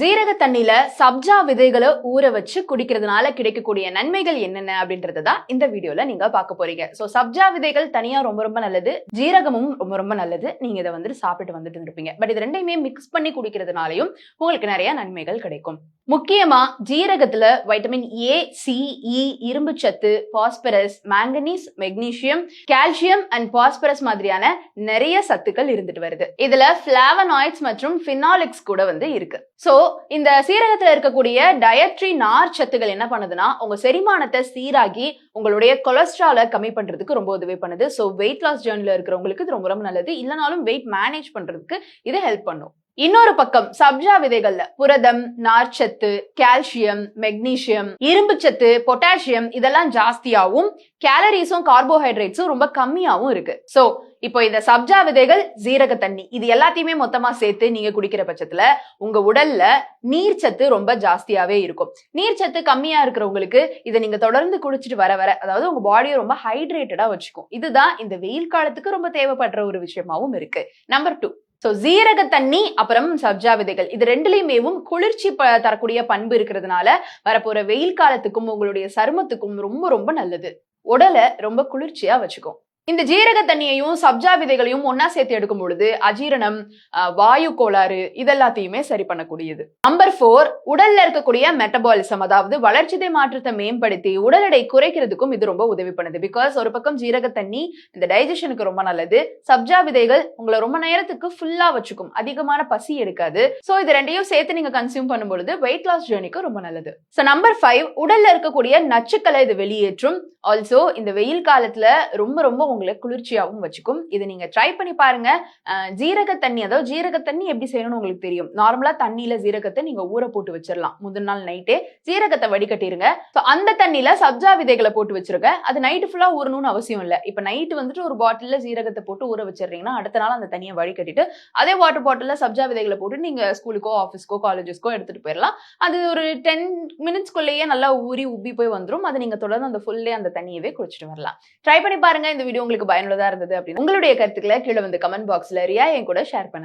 ஜீரக தண்ணியில சப்ஜா விதைகளை ஊற வச்சு குடிக்கிறதுனால கிடைக்கக்கூடிய நன்மைகள் என்னென்ன அப்படின்றத தான் இந்த வீடியோல நீங்க பார்க்க போறீங்க. சோ சப்ஜா விதைகள் தனியா ரொம்ப ரொம்ப நல்லது. ஜீரகமும் ரொம்ப ரொம்ப நல்லது. நீங்க இதை வந்துட்டு சாப்பிட்டு வந்துட்டு இருப்பீங்க பட் இது ரெண்டையுமே மிக்ஸ் பண்ணி குடிக்கிறதுனாலையும் உங்களுக்கு நிறைய நன்மைகள் கிடைக்கும். முக்கியமா ஜீரகத்துல வைட்டமின் ஏ சி இரும்பு சத்து phosphorus manganese magnesium calcium and phosphorus மாதிரியான நிறைய சத்துக்கள் இருந்துட்டு வருது. இதுல பிளாவனாய்ட்ஸ் மற்றும் பினாலிக்ஸ் கூட வந்து இருக்கு. ஸோ இந்த சீரகத்தில் இருக்கக்கூடிய டயட்ரி நார் சத்துகள் என்ன பண்ணுதுன்னா உங்க செரிமானத்தை சீராகி உங்களுடைய கொலஸ்ட்ராலை கம்மி பண்றதுக்கு ரொம்ப உதவி பண்ணுது. ஸோ வெயிட் லாஸ் ஜேர்னில் இருக்கிறவங்களுக்கு இது ரொம்ப ரொம்ப நல்லது. இல்லைனாலும் வெயிட் மேனேஜ் பண்றதுக்கு இது ஹெல்ப் பண்ணும். இன்னொரு பக்கம் சப்ஜா விதைகள்ல புரதம் நார்ச்சத்து கால்சியம் மெக்னீசியம் இரும்புச்சத்து பொட்டாசியம் இதெல்லாம் ஜாஸ்தியாகவும் கேலரிஸும் கார்போஹைட்ரேட்ஸும் ரொம்ப கம்மியாகவும் இருக்கு. ஸோ இப்போ இந்த சப்ஜா விதைகள் ஜீரக தண்ணி. இது எல்லாத்தையுமே மொத்தமா சேர்த்து நீங்க குடிக்கிற பட்சத்துல உங்க உடல்ல நீர்ச்சத்து ரொம்ப ஜாஸ்தியாவே இருக்கும். நீர்ச்சத்து கம்மியா இருக்கிறவங்களுக்கு இதை நீங்க தொடர்ந்து குடிச்சிட்டு வர வர அதாவது உங்க பாடியை ரொம்ப ஹைட்ரேட்டடா வச்சுக்கும். இதுதான் இந்த வெயில் காலத்துக்கு ரொம்ப தேவைப்படுற ஒரு விஷயமாவும் இருக்கு. நம்பர் டூ ஸோ ஜீரக தண்ணி அப்புறம் சப்ஜா விதைகள். இது ரெண்டுலையுமேவும் குளிர்ச்சி ப- தரக்கூடிய பண்பு இருக்கிறதுனால வரப்போற வெயில் காலத்துக்கும் உங்களுடைய சருமத்துக்கும் ரொம்ப ரொம்ப நல்லது. உடலை ரொம்ப குளிர்ச்சியா வச்சுக்கும். இந்த ஜீரக தண்ணியையும் சப்ஜா விதைகளையும் ஒன்னா சேர்த்து எடுக்கும் பொழுது அஜீரணம் வாயு கோளாறு இதெல்லாத்தையுமே சரி பண்ணக்கூடியது. நம்பர் ஃபோர் உடல்ல இருக்கக்கூடிய மெட்டபாலிசம் அதாவது வளர்ச்சிதை மாற்றத்தை மேம்படுத்தி உடல் எடை குறைக்கிறதுக்கும் இது ரொம்ப உதவி பண்ணுது. பிகாஸ் ஒரு பக்கம் ஜீரக தண்ணி இந்த டைஜஷனுக்கு ரொம்ப நல்லது சப்ஜா விதைகள் உங்களை ரொம்ப நேரத்துக்கு ஃபுல்லா வச்சுக்கும் அதிகமான பசி எடுக்காது. சோ இது ரெண்டையும் சேர்த்து நீங்க கன்சியூம் பண்ணும்பொழுது வெயிட் லாஸ் ஜேர்னிக்கு ரொம்ப நல்லது. சோ நம்பர் ஃபைவ் உடல்ல இருக்கக்கூடிய நச்சுக்களை இது வெளியேற்றும். ஆல்சோ இந்த வெயில் காலத்துல ரொம்ப ரொம்ப உங்களை குளிர்ச்சியாகவும் வச்சுக்கும். இதை நீங்க ட்ரை பண்ணி பாருங்க. ஜீரக தண்ணி அதாவது ஜீரக தண்ணி எப்படி செய்யணும்னு உங்களுக்கு தெரியும். நார்மலா தண்ணியில ஜீரகத்தை நீங்க ஊற போட்டு வச்சிடலாம் முதல் நாள் நைட்டே ஜீரகத்தை வடிகட்டிருங்க. ஸோ அந்த தண்ணியில சப்ஜா விதைகளை போட்டு வச்சிருங்க. அது நைட்டு ஃபுல்லா ஊறணும்னு அவசியம் இல்லை. இப்போ நைட்டு வந்துட்டு ஒரு பாட்டில ஜீரகத்தை போட்டு ஊற வச்சிடுறீங்கன்னா அடுத்த நாள் அந்த தண்ணியை வடிகட்டிட்டு அதே வாட்டர் பாட்டில சப்ஜா விதைகளை போட்டு நீங்க ஸ்கூலுக்கோ ஆஃபீஸ்க்கோ காலேஜஸ்க்கோ எடுத்துட்டு போயிடலாம் அது ஒரு டென் மினிட்ஸ்க்குள்ளேயே நல்லா ஊறி உப்பி போய் வந்துடும் அதை நீங்க தொடர்ந்து அந்த ஃபுல்லே அந்த தண்ணியவே குடிச்சிட்டு வரலாம். ட்ரை பண்ணி பாருங்க. இந்த வீடியோ உங்களுக்கு பயனுள்ளதா இருந்தது அப்படின்னு உங்களுடைய கருத்துக்களை கீழே வந்து கமெண்ட் பாக்ஸ்ல ரியா என் கூட ஷேர் பண்ணலாம்